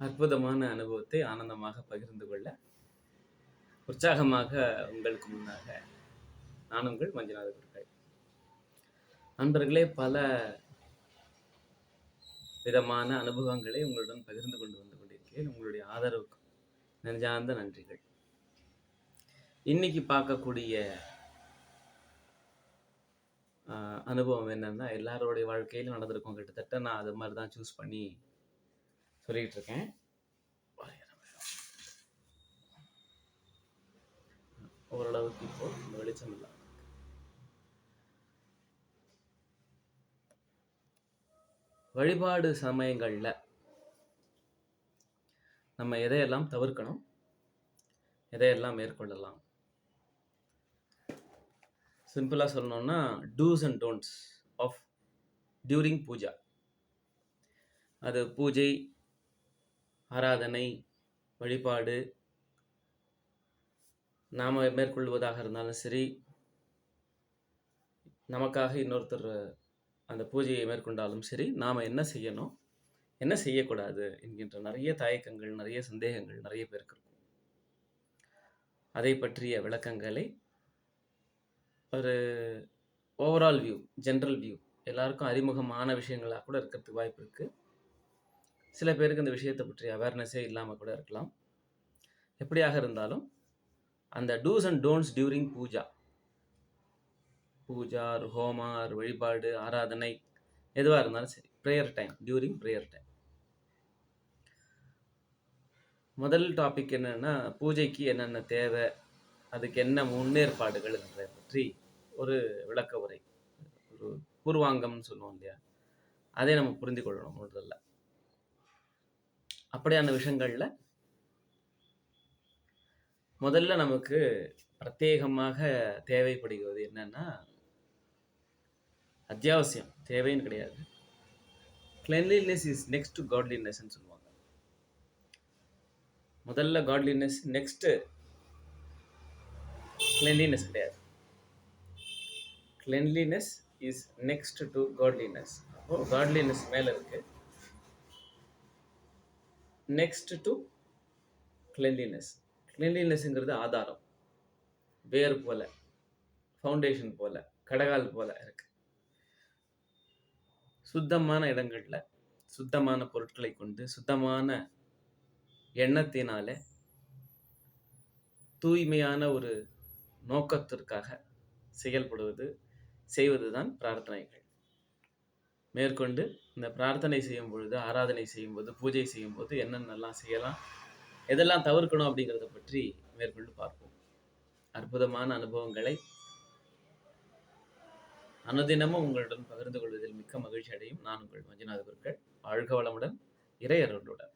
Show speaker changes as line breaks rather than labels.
அற்புதமான அனுபவத்தை ஆனந்தமாக பகிர்ந்து கொள்ள உற்சாகமாக உங்களுக்கு முன்னாக நான் உங்கள் மஞ்சுநாத குருக்கள். நண்பர்களே பல விதமான அனுபவங்களை உங்களுடன் பகிர்ந்து கொண்டு வந்து கொண்டிருக்கிறேன். உங்களுடைய ஆதரவுக்கு நெஞ்சார்ந்த நன்றிகள். இன்னைக்கு பார்க்கக்கூடிய ஆஹ், அனுபவம் என்னன்னா எல்லாரோடைய வாழ்க்கையிலும் நடந்திருக்கும் கிட்டத்தட்ட நான் அது மாதிரி தான் சூஸ் பண்ணி சொல்லிக்கிட்டு இருக்கேன் ஓரளவுக்கு இப்போ இந்த வெளிச்சம் இல்லை. வழிபாடு சமயங்கள்ல நம்ம எதையெல்லாம் தவிர்க்கணும்? எதையெல்லாம் மேற்கொள்ளலாம்? சிம்பிளா சொல்லணும்னா dos and don'ts of during puja. அது பூஜை ஆராதனை வழிபாடு நாம் மேற்கொள்வதாக இருந்தாலும் சரி நமக்காக இன்னொருத்தர் அந்த பூஜையை மேற்கொண்டாலும் சரி நாம் என்ன செய்யணும் என்ன செய்யக்கூடாது என்கின்ற நிறைய தயக்கங்கள் நிறைய சந்தேகங்கள் நிறைய பேருக்கு இருக்கும். அதை பற்றிய விளக்கங்களை ஒரு ஓவரால் வியூ ஜென்ரல் வியூ எல்லாருக்கும் அறிமுகமான விஷயங்களாக கூட இருக்கிறதுக்கு வாய்ப்பு இருக்குது சில பேருக்கு இந்த விஷயத்தை பற்றி அவேர்னஸே இல்லாமல் கூட இருக்கலாம். எப்படியாக இருந்தாலும் அந்த dos and don'ts during puja. Puja ஹோமார் வழிபாடு ஆராதனை எதுவாக இருந்தாலும் சரி prayer time during prayer time முதல் டாபிக் என்னென்னா பூஜைக்கு என்னென்ன தேவை அதுக்கு என்ன முன்னேற்பாடுகள் என்பதை பற்றி ஒரு விளக்க உரை ஒரு பூர்வாங்கம்னு சொல்லுவோம் இல்லையா? அதை நம்ம புரிந்து கொள்ளணும் முதல்ல. அப்படியான விஷயங்களில் முதல்ல நமக்கு பிரத்யேகமாக தேவைப்படுகிறது என்னன்னா அத்தியாவசியம். தேவைன்னு கிடையாது. கிளென்லினஸ் இஸ் நெக்ஸ்ட் டு காட்லினஸ்ன்னு சொல்லுவாங்க. முதல்ல காட்லினஸ் நெக்ஸ்ட்டு கிளென்லினஸ் கிடையாது. Cleanliness is next to godliness அப்போ காட்லினஸ் மேலே இருக்குது நெக்ஸ்ட் டு கிளென்லினஸ் கிளென்லினஸ்ங்கிறது ஆதாரம். வேர் போல ஃபவுண்டேஷன் போல கடகால் போல இருக்கு. சுத்தமான இடங்களில் சுத்தமான பொருட்களை கொண்டு சுத்தமான எண்ணத்தினால தூய்மையான ஒரு நோக்கத்திற்காக செயல்படுவது செய்வதுதான் பிரார்த்தனைகள். மேற்கொண்டு இந்த பிரார்த்தனை செய்யும் பொழுது ஆராதனை செய்யும் போது பூஜை செய்யும் போது என்னென்னலாம் செய்யலாம் எதெல்லாம் தவிர்க்கணும் அப்படிங்கிறத பற்றி மேற்கொண்டு பார்ப்போம். அற்புதமான அனுபவங்களை அனுதினமும் உங்களுடன் பகிர்ந்து கொள்வதில் மிக்க மகிழ்ச்சி அடையும். நான் உங்கள் மஞ்சுநாத குருக்கள் வாழ்க வளமுடன். இறையருளுடன்.